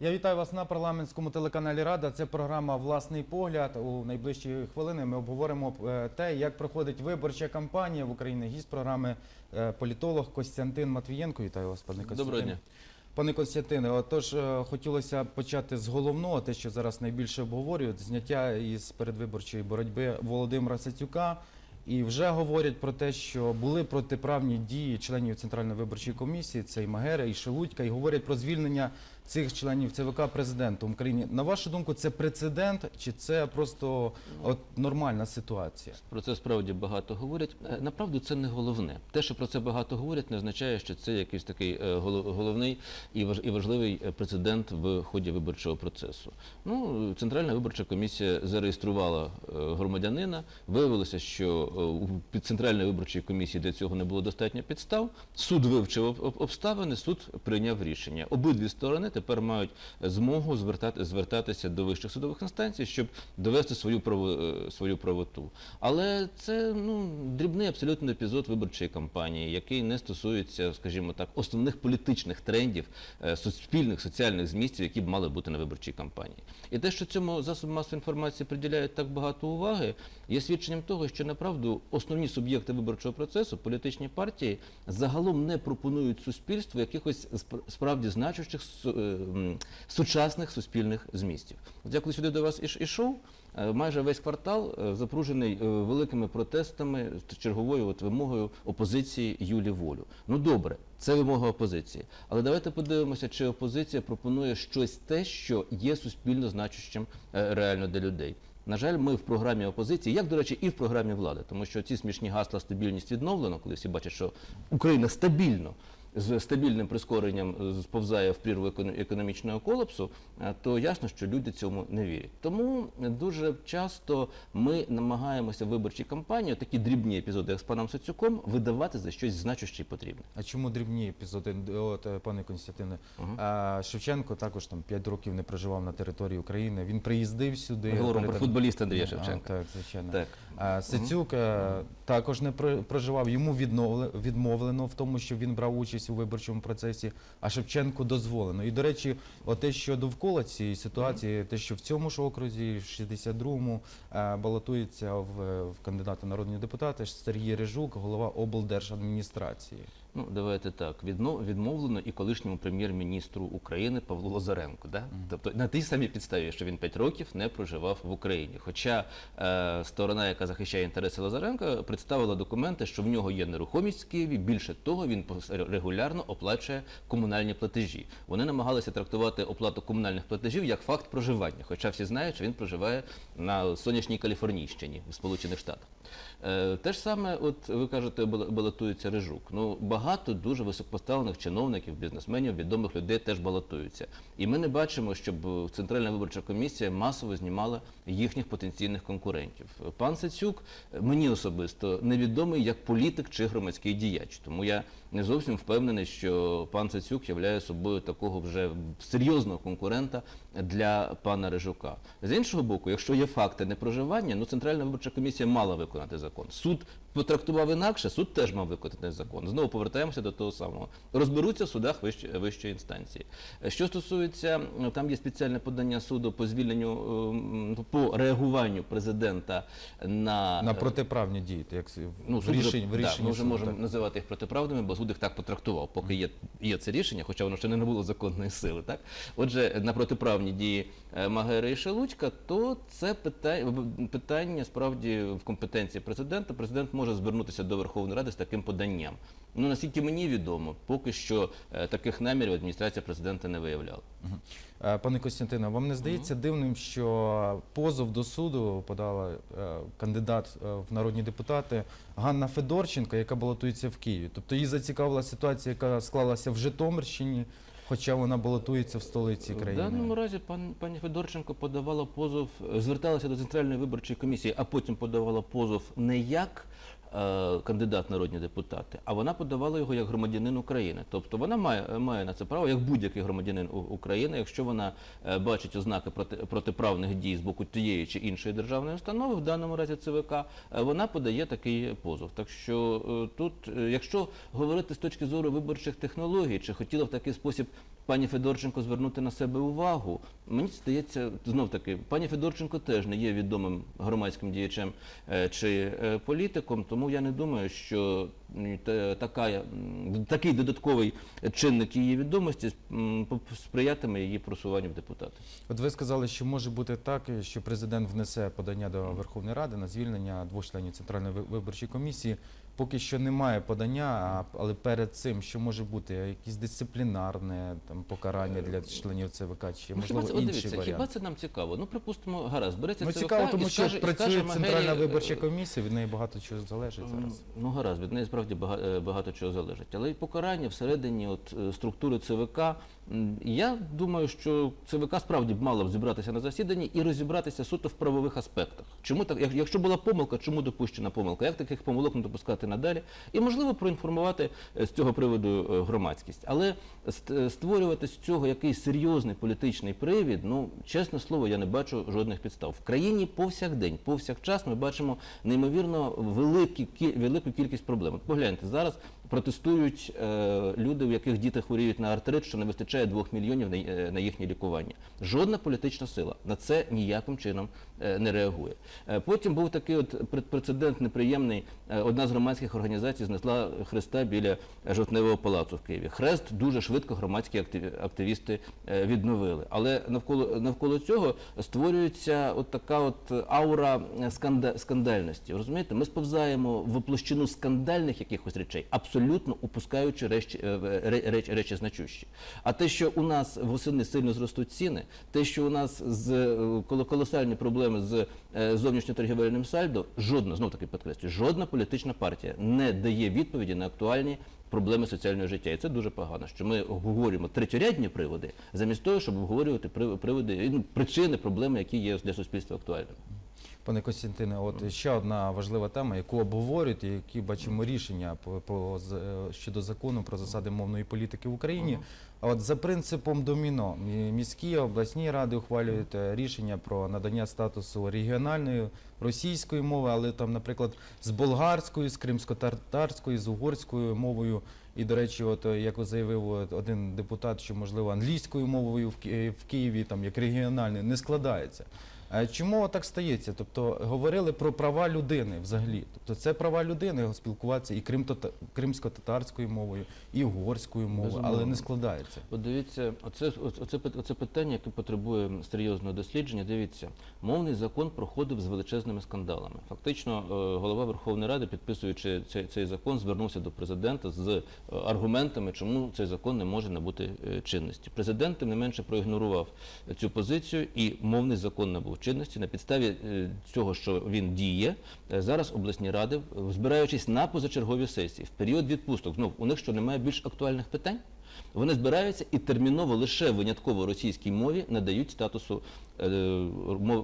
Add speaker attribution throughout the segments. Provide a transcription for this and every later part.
Speaker 1: Я вітаю вас на парламентському телеканалі Рада. Це програма Власний погляд. У найближчі хвилини ми обговоримо е, те, як проходить виборча кампанія в Україні. Гість програми е, політолог Костянтин Матвієнко. Вітаю вас, пане Костянтин.
Speaker 2: Доброго дня.
Speaker 1: Пане Костянтине, отож е, хотілося почати з головного, те, що зараз найбільше обговорюють, зняття із передвиборчої боротьби Володимира Сацюка. І вже говорять про те, що були протиправні дії членів Центральної виборчої комісії, це і Магера, і Шелудька, і говорять про звільнення цих членів ЦВК президентом України. На вашу думку, це прецедент чи це просто от нормальна ситуація?
Speaker 2: Про це справді багато говорять. Е, Направду це не головне. Те, що про це багато говорять, не означає, що це якийсь такий е, головний і важ- і важливий е, прецедент в ході виборчого процесу. Ну, Центральна виборча комісія зареєструвала громадянина. Виявилося, що під Центральної виборчої комісії для цього не було достатньо підстав. Суд вивчив об- об- обставини, суд прийняв рішення. Обидві сторони тепер мають змогу звертати, звертатися до вищих судових інстанцій, щоб довести свою право, е, свою правоту. Але це ну дрібний абсолютно епізод виборчої кампанії, який не стосується, скажімо так, основних політичних трендів, е, суспільних соціальних змістів, які б мали бути на виборчій кампанії. І те, що цьому засобу масової інформації приділяють так багато уваги, є свідченням того, що направду основні суб'єкти виборчого процесу, політичні партії, загалом не пропонують суспільству якихось спр- справді значущих е, сучасних суспільних змістів. От я коли сюди до вас іш- ішов, е, майже весь квартал е, запружений великими протестами з черговою от вимогою опозиції Юлі Волю. Ну добре, це вимога опозиції. Але давайте подивимося, чи опозиція пропонує щось те, що є суспільно значущим реально для людей. На жаль, ми в програмі опозиції, як до речі, і в програмі влади, тому що ці смішні гасла стабільність відновлено, коли всі бачать, що Україна стабільно з стабільним прискоренням е, сповзає в прірву економічного колапсу, е, то ясно, що люди цьому не вірять. Тому дуже часто ми намагаємося в виборчій кампанії такі дрібні епізоди, як з паном Соцюком, видавати за щось значуще і потрібне.
Speaker 1: А чому дрібні епізоди? От, е, пане Константине, а, Шевченко також там 5 років не проживав на території України. Він приїздив сюди.
Speaker 2: Говоримо про футболіста Андрія
Speaker 1: А, так, звичайно.
Speaker 2: Так.
Speaker 1: А Сицюк е, також не про- проживав. Йому відмовлено в тому, що він брав участь у виборчому процесі, а Шевченку дозволено. І, до речі, те, що довкола цієї ситуації, те, що в цьому ж окрузі, в 62-му, е, балотується в, в кандидата народні депутати Сергій Режук, голова облдержадміністрації.
Speaker 2: Ну, давайте так. Відмовлено і колишньому прем'єр-міністру України Павлу Лазаренку. Да? Тобто на тій самій підставі, що він 5 років не проживав в Україні. Хоча е, сторона, яка захищає інтереси Лазаренка, представила документи, що в нього є нерухомість в Києві. Більше того, він регулярно оплачує комунальні платежі. Вони намагалися трактувати оплату комунальних платежів як факт проживання. Хоча всі знають, що він проживає на сонячній Каліфорнійщині в Сполучених Штатах. Е, те ж саме, от ви кажете, бал- балотується Рижук. Ну багато дуже високопоставлених чиновників, бізнесменів, відомих людей теж балотуються. І ми не бачимо, щоб Центральна виборча комісія масово знімала їхніх потенційних конкурентів. Пан Сацюк мені особисто невідомий як політик чи громадський діяч. Тому я не зовсім впевнений, що пан Цацюк являє собою такого вже серйозного конкурента для пана Рижука. З іншого боку, якщо є факти непроживання, ну Центральна виборча комісія мала виконати закон. Суд потрактував інакше, суд теж мав виконати закон. Знову повертаємося до того самого. Розберуться в судах вищої, вищої інстанції. Що стосується, там є спеціальне подання суду по звільненню ем, по реагуванню президента на,
Speaker 1: На протиправні дії, як
Speaker 2: Ну,
Speaker 1: в
Speaker 2: суд вже-
Speaker 1: рішенні,
Speaker 2: да, ми вже можемо
Speaker 1: так.
Speaker 2: називати їх протиправними, бо суд їх так потрактував, поки є, є це рішення, хоча воно ще не набуло законної сили. Так? Отже, на протиправні дії е, Магери і Шелучка, то це питання, питання справді в компетенції президента. Президент може звернутися до Верховної Ради з таким поданням. Ну, наскільки мені відомо, поки що е, таких намірів адміністрація президента не виявляла.
Speaker 1: Е, Пане Костянтине, вам не здається дивним, що позов до суду подала е, кандидат в народні депутати Ганна Федорченко, яка балотується в Києві. Тобто її зацікавила ситуація, яка склалася в Житомирщині, хоча вона балотується в столиці
Speaker 2: В
Speaker 1: країни.
Speaker 2: даному разі пан, пані Федорченко подавала позов, зверталася до Центральної виборчої комісії, а потім подавала позов не як кандидат в народні депутати, а вона подавала його як громадянин України. Тобто вона має, має на це право, як будь-який громадянин України, якщо вона е, бачить ознаки проти, протиправних дій з боку тієї чи іншої державної установи, в даному разі ЦВК, е, вона подає такий позов. Так що е, тут, е, якщо говорити з точки зору виборчих технологій, чи хотіла в такий спосіб пані Федорченко звернути на себе увагу. Мені здається, знов таки, пані Федорченко теж не є відомим громадським діячем е, чи е, політиком, тому я не думаю, що така, такий додатковий чинник її відомості сприятиме її просуванню в депутати.
Speaker 1: От ви сказали, що може бути так, що президент внесе подання до Верховної Ради на звільнення двох членів Центральної виборчої комісії. Поки що немає подання, але перед цим що може бути якесь дисциплінарне там покарання для членів ЦВК, чи
Speaker 2: Ну, хіба
Speaker 1: можливо
Speaker 2: це,
Speaker 1: інші
Speaker 2: дивіться, хіба це нам цікаво? Ну, припустимо, гаразд, береться
Speaker 1: Ну
Speaker 2: ЦВК
Speaker 1: цікаво,
Speaker 2: і
Speaker 1: тому що
Speaker 2: скаже,
Speaker 1: працює
Speaker 2: скаже
Speaker 1: Центральна виборча
Speaker 2: е,
Speaker 1: комісія, від неї багато чого залежить зараз.
Speaker 2: Ну гаразд, від неї справді е, багато чого залежить. Але й покарання всередині от, е, структури ЦВК. Я думаю, що ЦВК справді б мало б зібратися на засіданні і розібратися суто в правових аспектах. Чому так, якщо була помилка, чому допущена помилка? Як таких помилок не допускати надалі? І можливо проінформувати е, з цього приводу е, громадськість. Але е, створювати з цього якийсь серйозний політичний привід, ну чесне слово, я не бачу жодних підстав. В країні повсякдень, повсякчас ми бачимо неймовірно велику кількість проблем. Погляньте, зараз протестують е, люди, у яких діти хворіють на артрит, що не вистачає 2 мільйонів на, е, на їхнє лікування. Жодна політична сила на це ніяким чином е, не реагує. Потім був такий от прецедент неприємний. Одна з громадських організацій знесла хреста біля Жовтневого палацу в Києві. Хрест дуже швидко громадські активі- активісти відновили. Але навколо навколо цього створюється от така от аура сканда, скандальності. Розумієте, ми сповзаємо в площину скандальних якихось речей, абсолютно упускаючи речі, е, речі, речі значущі. А те, що у нас восени сильно зростуть ціни, те, що у нас з е, колосальні проблеми з е, зовнішньоторгівельним сальдо, жодна знов таки підкреслюю, жодна політична партія не дає відповіді на актуальні. Проблеми соціального життя, і це дуже погано, що ми обговорюємо третьорядні приводи, замість того, щоб обговорювати при- приводи, ну, причини, проблеми, які є для суспільства актуальними.
Speaker 1: Пане Костянтине, от ще одна важлива тема, яку обговорюють, і які бачимо рішення по, по е, щодо закону про засади мовної політики в Україні. А от за принципом доміно міські обласні ради ухвалюють е, рішення про надання статусу регіональної російської мови, але там, наприклад, з болгарською, з кримсько-татарською, з угорською мовою. І, до речі, от е, як заявив один депутат, що можливо англійською мовою в в Києві, там як регіональною, не складається. А Чому так стається? Тобто говорили про права людини взагалі. Тобто це права людини спілкуватися і крим-тата- кримсько-татарською мовою, і угорською мовою, але не складається.
Speaker 2: От дивіться, оце, оце, оце питання, яке потребує серйозного дослідження. Дивіться, мовний закон проходив з величезними скандалами. Фактично, е, голова Верховної Ради, підписуючи цей, цей закон, звернувся до президента з е, аргументами, чому цей закон не може набути е, чинності. Президент тим не менше проігнорував цю позицію, і мовний закон набув чинності. На підставі е, цього, що він діє, е, зараз обласні ради, збираючись на позачергові сесії, в період відпусток, знов у них що немає більш актуальних питань. Вони збираються і терміново лише винятково російській мові надають статусу е,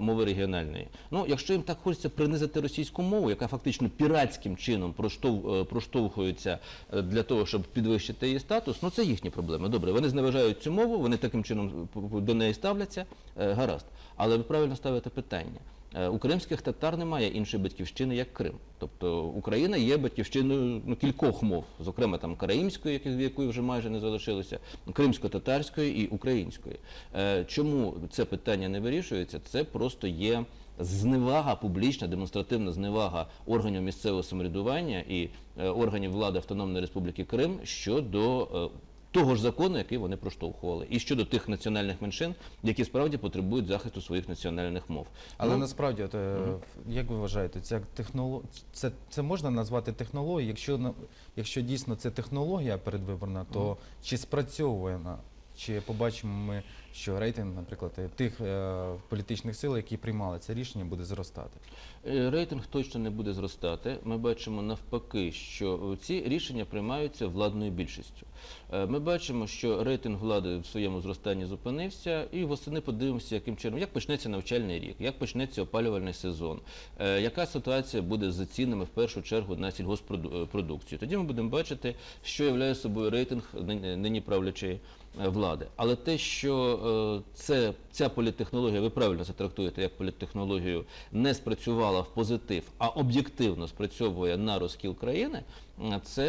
Speaker 2: мови регіональної. Ну, якщо їм так хочеться принизити російську мову, яка фактично піратським чином е, проштовхується е, для того, щоб підвищити її статус, ну це їхні проблеми. Добре, вони зневажають цю мову, вони таким чином до неї ставляться, гаразд. Але ви правильно ставите питання. Е, У кримських татар немає іншої батьківщини, як Крим. Тобто Україна є батьківщиною ну, кількох мов, зокрема там караїмської, якої вже майже не залишилося, кримсько-татарської і української. Е, Чому це питання не вирішується? Це просто є зневага, публічна, демонстративна зневага органів місцевого самоврядування і е, органів влади Автономної Республіки Крим щодо того ж закону, який вони проштовхували, і щодо тих національних меншин, які справді потребують захисту своїх національних мов.
Speaker 1: Але
Speaker 2: Ну,
Speaker 1: насправді, от, угу. як ви вважаєте, ця технолог... це, це можна назвати технологією? Якщо, якщо дійсно це технологія передвиборна, то чи спрацьовує вона? Чи побачимо ми, що рейтинг, наприклад, е, тих е, політичних сил, які приймали це рішення, буде зростати?
Speaker 2: Е, Рейтинг точно не буде зростати. Ми бачимо навпаки, що ці рішення приймаються владною більшістю. Е, Ми бачимо, що рейтинг влади в своєму зростанні зупинився, і восени подивимося, яким чином, як почнеться навчальний рік, як почнеться опалювальний сезон, е, яка ситуація буде з цінами в першу чергу на сільгоспродукцію. Тоді ми будемо бачити, що являє собою рейтинг нині правлячої е, влади. Але те, що е, це, ця політтехнологія, ви правильно це трактуєте як політтехнологію, не спрацювала в позитив, а об'єктивно спрацьовує на розкіл країни, е, це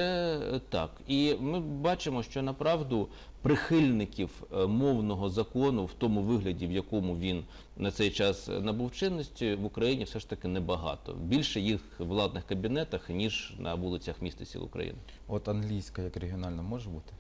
Speaker 2: е, так. І ми бачимо, що направду прихильників мовного закону в тому вигляді, в якому він на цей час набув чинності, в Україні все ж таки небагато. Більше їх в владних кабінетах, ніж на вулицях міст і сіл України.
Speaker 1: От англійська як регіональна може бути?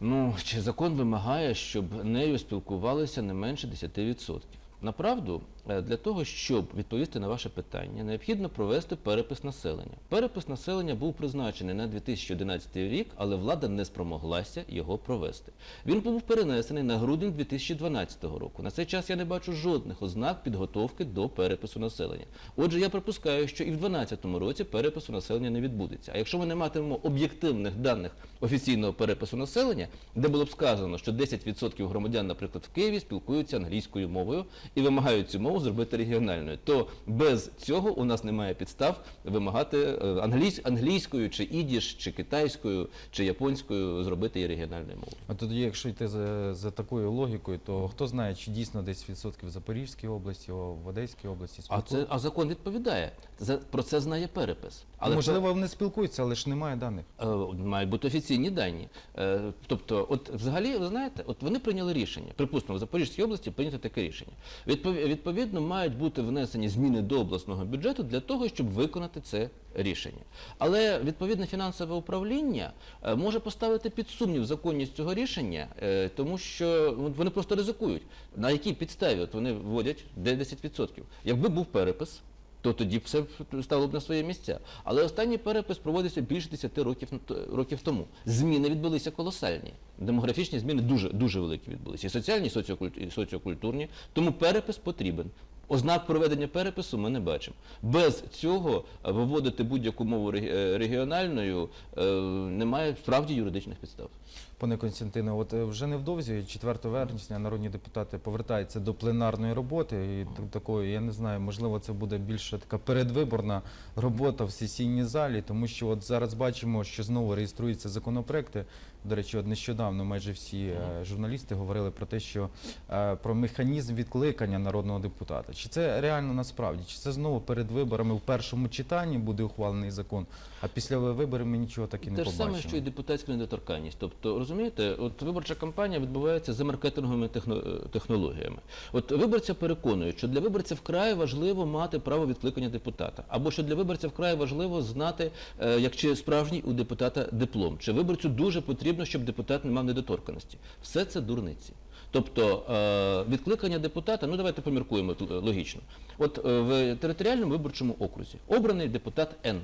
Speaker 2: Ну, чи закон вимагає, щоб нею спілкувалися не менше 10%? Направду, для того, щоб відповісти на ваше питання, необхідно провести перепис населення. Перепис населення був призначений на 2011 рік, але влада не спромоглася його провести. Він був перенесений на грудень 2012 року. На цей час я не бачу жодних ознак підготовки до перепису населення. Отже, я припускаю, що і в 2012 році перепису населення не відбудеться. А якщо ми не матимемо об'єктивних даних офіційного перепису населення, де було б сказано, що 10% громадян, наприклад, в Києві спілкуються англійською мовою і вимагають цю мову зробити регіональною, то без цього у нас немає підстав вимагати е, англійсь- англійською, чи ідіш, чи китайською, чи японською зробити її регіональною мовою.
Speaker 1: А тоді, якщо йти за, за такою логікою, то хто знає, чи дійсно десь відсотків в Запорізькій області, в Одеській області
Speaker 2: А це а закон відповідає. За про це знає перепис.
Speaker 1: Але можливо, вони спілкуються, але ж немає даних.
Speaker 2: Е, Мають бути офіційні дані. Е, Тобто, от взагалі, ви знаєте, от вони прийняли рішення. Припустимо, в Запорізькій області прийнято таке рішення. Відпов- Відповідно, мають бути внесені зміни до обласного бюджету для того, щоб виконати це рішення. Але відповідне фінансове управління е, може поставити під сумнів законність цього рішення, е, тому що ну, вони просто ризикують. На якій підставі от вони вводять де 10%. Якби був перепис то тоді все стало б на свої місця. Але останній перепис проводився більше 10 років, років тому. Зміни відбулися колосальні. Демографічні зміни дуже, дуже великі відбулися. І соціальні, і і соціокультурні. Тому перепис потрібен. Ознак проведення перепису ми не бачимо. Без цього виводити будь-яку мову рег- регіональною е, немає справді юридичних підстав.
Speaker 1: Пане Константине, от е, вже невдовзі, 4 вересня, народні депутати повертаються до пленарної роботи. І такої, я не знаю, можливо, це буде більше така передвиборна робота в сесійній залі, тому що от зараз бачимо, що знову реєструються законопроекти. До речі, от нещодавно майже всі е, журналісти говорили про те, що е, про механізм відкликання народного депутата. Чи це реально насправді? Чи це знову перед виборами в першому читанні буде ухвалений закон, а після виборів ми нічого так і не
Speaker 2: Те ж саме, що і депутатська недоторканність. Тобто, розумієте, от виборча кампанія відбувається за маркетинговими е, технологіями. От виборця переконують, що для виборця вкрай важливо мати право відкликання депутата, або що для виборця вкрай важливо знати, е, як чи справжній у депутата диплом, чи виборцю дуже потрібно, щоб депутат не мав недоторканості. Все це дурниці. Тобто е, відкликання депутата, ну давайте поміркуємо логічно. От в територіальному виборчому окрузі обраний депутат Н.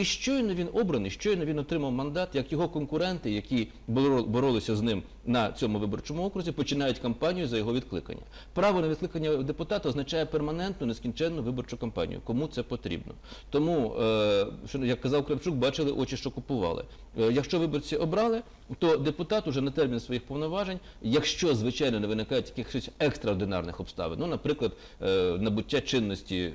Speaker 2: І щойно він обраний, щойно він отримав мандат, як його конкуренти, які боролися з ним на цьому виборчому окрузі, починають кампанію за його відкликання. Право на відкликання депутата означає перманентну нескінченну виборчу кампанію. Кому це потрібно? Тому, е, як казав Кравчук, бачили очі, що купували. Е, якщо виборці обрали, то депутат уже на термін своїх повноважень, якщо звичайно не виникають якихось екстраординарних обставин, ну, наприклад, е, набуття чинності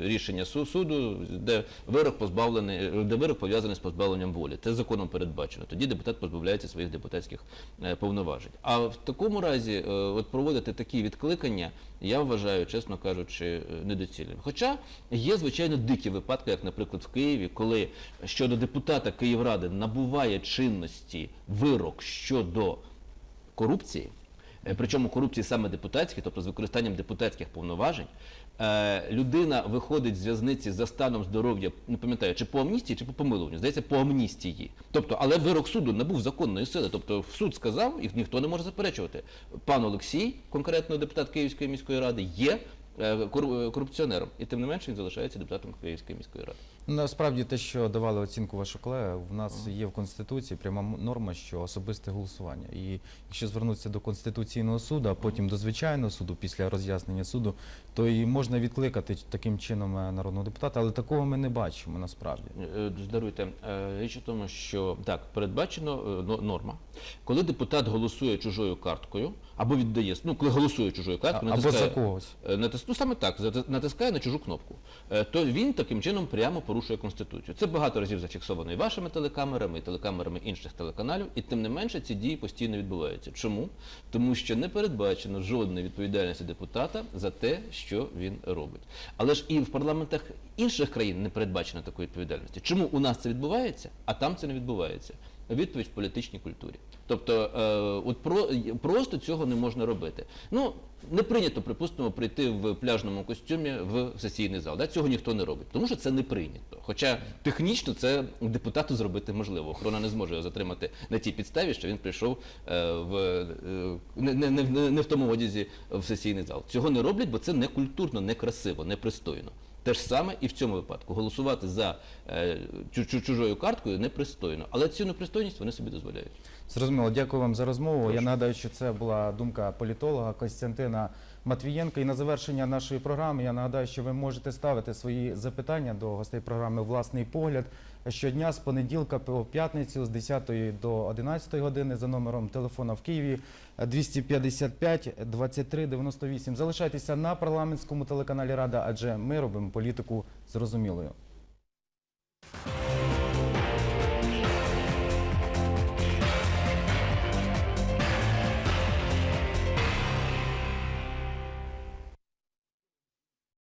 Speaker 2: рішення суду, де вирок позбавлений, де вирок пов'язаний з позбавленням волі. Це законом передбачено. Тоді депутат позбавляється своїх депутатських е, повноважень. А в такому разі, е, от проводити такі відкликання, я вважаю, чесно кажучи, е, недоцільним. Хоча є звичайно дикі випадки, як, наприклад, в Києві, коли щодо депутата Київради набуває чинності вирок щодо корупції, причому корупції саме депутатської, тобто з використанням депутатських повноважень, людина виходить з в'язниці за станом здоров'я, не пам'ятаю, чи по амністії, чи по помилуванню, здається, по амністії. Тобто, але вирок суду набув законної сили. Тобто суд сказав, і ніхто не може заперечувати. Пан Олексій, конкретно депутат Київської міської ради, є е, корупціонером, і тим не менше він залишається депутатом Київської міської ради.
Speaker 1: Насправді те, що давали оцінку ваші колеги, в нас є в Конституції пряма норма, що особисте голосування. І якщо звернутися до Конституційного суду, а потім до звичайного суду після роз'яснення суду, то і можна відкликати таким чином е, народного депутата, але такого ми не бачимо насправді.
Speaker 2: Е, Здаруйте, е, річ у тому, що так, передбачено е, но- норма. Коли депутат голосує чужою карткою або віддає, ну коли голосує чужою карткою,
Speaker 1: А- або за когось.
Speaker 2: е, натис- ну саме так, натискає на чужу кнопку, е, то він таким чином прямо порушує конституцію. Це багато разів зафіксовано і вашими телекамерами, і телекамерами інших телеканалів, і тим не менше ці дії постійно відбуваються. Чому? Тому що не передбачено жодної відповідальності депутата за те, що він робить. Але ж і в парламентах інших країн не передбачено такої відповідальності. Чому у нас це відбувається, а там це не відбувається? Відповідь в політичній культурі. Тобто, е, от про, просто цього не можна робити. Ну, не прийнято, припустимо, прийти в пляжному костюмі в сесійний зал. Да? Цього ніхто не робить, тому що це не прийнято. Хоча технічно це депутату зробити можливо. Охорона не зможе його затримати на тій підставі, що він прийшов е, в, е, не, не, не, не в тому одязі в сесійний зал. Цього не роблять, бо це не культурно, не красиво, не пристойно. Те ж саме і в цьому випадку. Голосувати за е, чу- чу- чужою карткою непристойно. Але цю непристойність вони собі дозволяють.
Speaker 1: Зрозуміло, дякую вам за розмову. Я нагадаю, що це була думка політолога Костянтина Матвієнка. І на завершення нашої програми я нагадаю, що ви можете ставити свої запитання до гостей програми Власний погляд щодня з понеділка по п'ятницю з 10 до 11 години за номером телефона в Києві 255 23 98. Залишайтеся на парламентському телеканалі Рада, адже ми робимо політику зрозумілою.